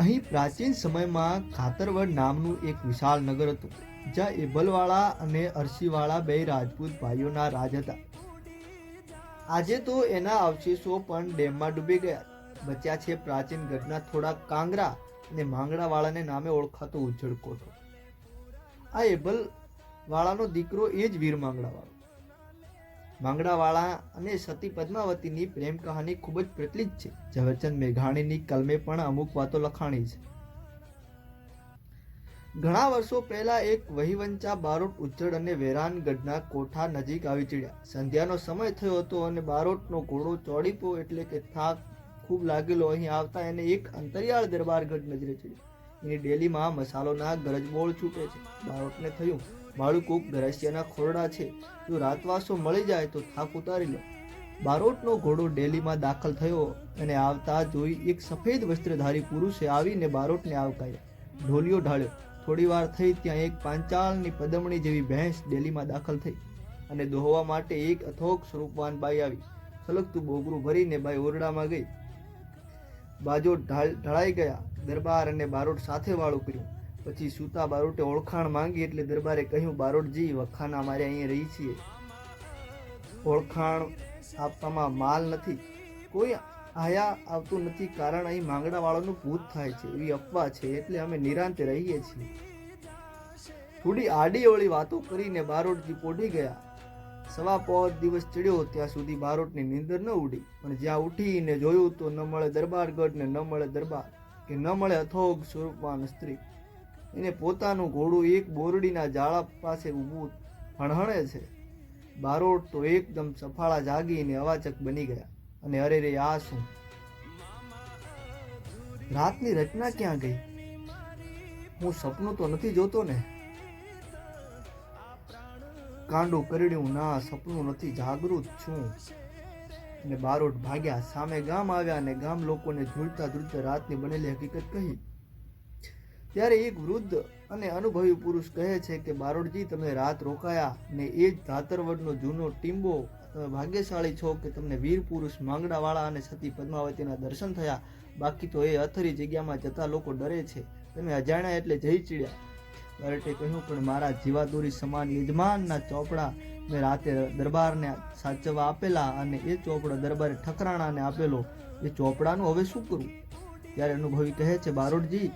અહીં પ્રાચીન સમયમાં ખાતરવડ નામનું એક વિશાળ નગર હતું, જ્યાં એબલવાળા અને અરસીવાળા બે રાજપૂત ભાઈઓના રાજ હતા. આજે તો એના અવશેષો પણ ડેમમાં ડૂબી ગયા. બચ્યા છે પ્રાચીન ગઢના થોડા કાંગરા અને માંગડાવાળાને નામે ઓળખાતો ઉજ્જળ કોઠો. આ એબલ વાળાનો દીકરો એ જ વીર માંગડાવાળો. માંગડાવાળા અને સતી પદ્માવતીની પ્રેમ કહાની ખૂબ જ પ્રચલિત છે. ઝવેરચંદ મેઘાણીની કલમે પણ અમુક વાતો લખાણી છે. ઘણા વર્ષો પહેલા એક વહીવંચા બારોટ ઉજ્જડ અને વેરાનગઢના કોઠા નજીક આવી ચડ્યા. સંધ્યાનો સમય થયો હતો અને બારોટનો ઘોડો ચોડીપો એટલે કે થાક ખૂબ લાગેલો અહીં આવતા એને એક અંતરિયાળ દરબારગઢ નજરે ચડ્યો. એની ડેલીમાં મસાલોના ગરજબોળ છૂટે છે. બારોટને થયું મારું કૂક ગરસિયાના ખોરડા છે. જો રાતવાસો મળી જાય તો થાક ઉતારી લો. બારોટનો ઘોડો ડેલીમાં દાખલ થયો અને આવતા જોઈ એક સફેદ વસ્ત્રધારી પુરુષે આવીને બારોટને આવકાર્યા. ઢોલિયો ઢાળ્યો. થોડી વાર થઈ ત્યાં એક પાંચાળની પદમણી જેવી ભેંસ ડેલીમાં દાખલ થઈ અને દોહવા માટે એક અથોક સ્વરૂપવાન બાઈ આવી. સલગતું બોગરું ભરીને બાઈ ઓરડામાં ગઈ. બાજો ઢાળ ઢળાઈ ગયા. દરબાર અને બારોટ સાથે વાળું કર્યું. પછી સૂતા બારોટે ઓળખાણ માંગી એટલે દરબારે કહ્યું, બારોટજી વખાણ અમારે અહીંયા રહી છીએ. ઓળખાણ આપવામાં માલ નથી. કોઈ આયા આવતું નથી કારણ અહીં માંગડાવાળાનું ભૂત થાય છે. એવી અફવા છે એટલે અમે નિરાંતે રહીએ છીએ. થોડી આડીઓળી વાતો કરીને બારોટજી પોઢી ગયા. સવા પોત દિવસ ચડ્યો, ત્યાં સુધી બારોટની નીંદર ન ઉડી. પણ જ્યાં ઉઠીને જોયું તો ન મળે દરબારગઢ ને ન મળે દરબાર. કે ન મળે અથોગ સ્વરૂપવાન સ્ત્રી. એને પોતાનું ઘોડું એક બોરડીના જાળા પાસે ઊભું હણહણે છે. બારોટ તો એકદમ સફાળા જાગીને અવાચક બની ગયા અને અરે રે, આ શું? રાતની રચના ક્યાં ગઈ? હું સપનું તો નથી જોતો ને. કાંડું કરડ્યું, ના, સપનું નથી, જાગૃત છું. અને બારોટ ભાગ્યા, સામે ગામ આવ્યા અને ગામ લોકોને ઝૂલતા ઝૂલતા રાતની બનેલી હકીકત કહી. ત્યારે એક વૃદ્ધ અને અનુભવી પુરુષ કહે છે કે, બારોડજી, તમે રાત રોકાયા ને એ જ ધાતરવડનો જૂનો ટીંબો તમે ભાગ્યશાળી છો કે તમને વીર પુરુષ માંગડાવાળા અને સતી પદ્માવતીના દર્શન થયા? બાકી તો એ અથરી જગ્યામાં જતા લોકો ડરે છે. તમે અજાણ્યા એટલે જઈ ચીડ્યા. બરટે કહ્યું, પણ મારા જીવાદોરી સમાન યજમાનના ચોપડા મેં રાતે દરબારને સાચવવા આપેલા અને એ ચોપડો દરબારે ઠકરાણાને આપેલો. એ ચોપડાનું હવે શું કરવું ત્યારે અનુભવી કહે છે બારોટજી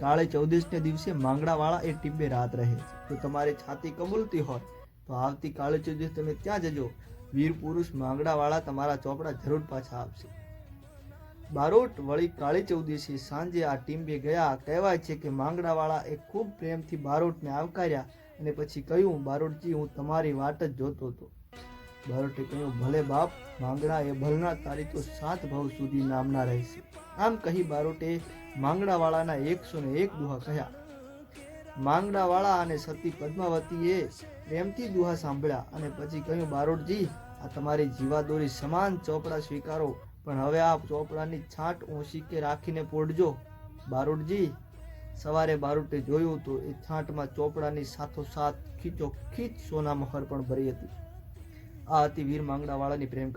કાળે ચૌદસને દિવસે માંગડાવાળા એ ટીબે રાત રહે જો તમારી છાતી કબૂલતી હોય, તો આવતી કાળે ચૌદસ તમે ત્યાં જજો. વીર પુરુષ માંગડાવાળા તમારા ચોપડા જરૂર પાછા આપશે. બારોટ વળી કાળી ચૌદીસી સાંજે આ ટીમ્બે ગયા. કહેવાય છે કે માંગડાવાળા એ ખૂબ પ્રેમથી બારોટને આવકાર્યા અને પછી કહ્યું, બારોટજી, હું તમારી વાટ જ જોતો હતો. બારોટે કહ્યું ભલે બાપ માંગડા એ ભલના તારી તો સાત ભાવ સુધી નામના રહેશે. આમ કહી બારોટે માંગડાવાળાના એકસો ને એક દુહા કહ્યા. માંગડાવાળા અને સતી પદ્માવતીએ પ્રેમથી દુહા સાંભળ્યા અને પછી કહ્યું, બારોટજી, આ તમારી જીવાદોરી સમાન ચોપડા સ્વીકારો, પણ હવે આ ચોપડાની છાંટ ઓશીકે રાખીને પોડજો. બારોટજી, સવારે બારોટે જોયું તો એ છાંટમાં ચોપડાની સાથોસાથ ખીચો ખીચ સોના મહર પણ ભરી હતી. આ હતી વીર માંગડાવાળાની પ્રેમ.